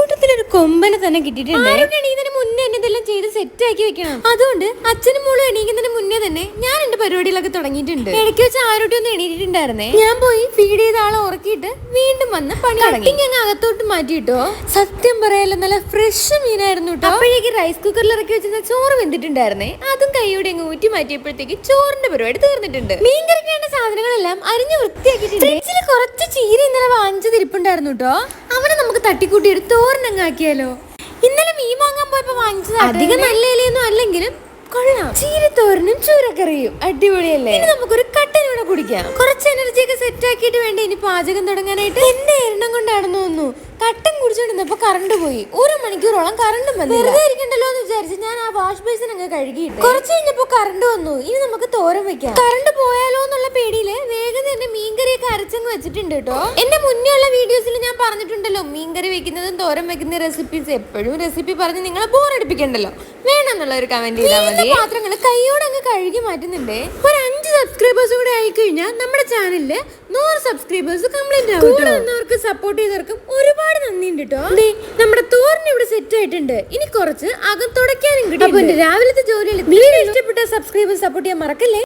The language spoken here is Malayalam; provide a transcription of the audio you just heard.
ഇക്കൂട്ടത്തിലൊരു കൊമ്പനെ തന്നെ കിട്ടിയിട്ടുണ്ട്. എണീക്കുന്നതിന് മുന്നേ എന്നെ ഇതെല്ലാം ചെയ്ത് സെറ്റ് ആക്കി വെക്കണം? അതുകൊണ്ട് അച്ഛനും മോളും എണീക്കുന്നതിന് മുന്നേ തന്നെ ഞാൻ എന്റെ പരിപാടികളൊക്കെ തുടങ്ങിയിട്ടുണ്ട്. ഇടയ്ക്ക് വെച്ച് ആരോട്ടും ഒന്ന് എണീറ്റിട്ടുണ്ടായിരുന്നേ? ഞാൻ പോയി ഫീഡ് ചെയ്ത ആളെ ഉറക്കിയിട്ട് വീണ്ടും വന്ന് പണി തുടങ്ങി. അങ്ങ് അകത്തോട്ട് മാറ്റിയിട്ടോ? സത്യം പറയാലോ നല്ല ഫ്രഷ് മീനായിരുന്നു കേട്ടോ അപ്പോഴേക്ക് റൈസ് കുക്കറിൽ ഇറക്കി വെച്ചിരുന്ന ചോറ് വെന്തിട്ടുണ്ടായിരുന്നേ? അതും കൈയോടെ അങ്ങ് ഊറ്റി മാറ്റിയപ്പോഴത്തേക്ക് ചോറിന്റെ പരിപാടി തീർന്നിട്ടുണ്ട്. മീൻ കറിക്ക് വേണ്ട സാധനങ്ങളെല്ലാം അരിഞ്ഞ് വൃത്തിയാക്കിയിട്ടുണ്ട്. കുറച്ച് ചീര ഇന്നലെ വാങ്ങിച്ചത് ഇരിപ്പുണ്ടായിരുന്നു കേട്ടോ നമുക്ക് തട്ടിക്കൂട്ടി ഒരു തോരനങ്ങാക്കിയാലോ ഇന്നലെ മീൻ വാങ്ങാൻ പോയപ്പോ വാങ്ങിച്ചത് അധികം നല്ല ഇലയൊന്നും അല്ലെങ്കിലും കൊള്ളാം. ചീരത്തോരനും ചൂരക്കറിയും. അടിപൊളിയല്ലേ? ഇനി നമുക്കൊരു കട്ടനൂടെ കുടിക്കാം. കുറച്ച് എനർജി ഒക്കെ സെറ്റ് ആക്കിയിട്ട് വേണ്ട ഇനി പാചകം തുടങ്ങാനായിട്ട്? എന്റെ എണ്ണം കൊണ്ടാണെന്ന് തോന്നുന്നു കട്ടൻ കുടിച്ചോണ്ടിരുന്നപ്പോ കറണ്ട് പോയി. ഒരു മണിക്കൂറോളം കറണ്ട് വന്നു വെറുതെ ഇരിക്കണ്ടല്ലോ എന്ന് വിചാരിച്ച് ഞാൻ ആ വാഷ് ബേസിൻ അങ്ങ് കഴുകിയിട്ട്. കുറച്ച് കഴിഞ്ഞപ്പോ കറണ്ട് വന്നു. ഇനി നമുക്ക് തോരൻ വെക്കാം. കറണ്ട് പോയാലോ എന്നുള്ള പേടിയിൽ വെച്ചിട്ടുണ്ട് കേട്ടോ. എന്റെ മുന്നേ ഉള്ള വീഡിയോസിൽ ഞാൻ പറഞ്ഞിട്ടുണ്ടല്ലോ മീൻകറി വെക്കുന്നതും തോരൻ വെക്കുന്ന റെസിപ്പീസ് എപ്പോഴും റെസിപ്പി പറഞ്ഞ് നിങ്ങളെ ബോറടിപ്പിക്കണ്ടല്ലോ വേണമെന്നുള്ള ഒരു കമന്റ് ചെയ്താൽ മതി. പാത്രങ്ങൾ കൈയോടെ അങ്ങ് കഴുകി മാറ്റുന്നുണ്ടേ. ഒരു അഞ്ച് സബ്സ്ക്രൈബേഴ്സ് കൂടെ ആയി കഴിഞ്ഞാൽ നമ്മുടെ ചാനലിൽ നൂറ് സബ്സ്ക്രൈബേഴ്സ് കംപ്ലീറ്റ് ആവും കൂടെ വന്നവർക്ക് സപ്പോർട്ട് ചെയ്തവർക്കും ഒരുപാട് നന്ദിയുണ്ട് കേട്ടോ. നമ്മുടെ തോരൻ ഇവിടെ സെറ്റ് ആയിട്ടുണ്ട്. ഇനി കുറച്ച് അകം തുടയ്ക്കാനും കിട്ടും രാവിലത്തെ ജോലിയിൽ ഇഷ്ടപ്പെട്ട സബ്സ്ക്രൈബേഴ്സ് സപ്പോർട്ട് ചെയ്യാൻ മറക്കല്ലേ?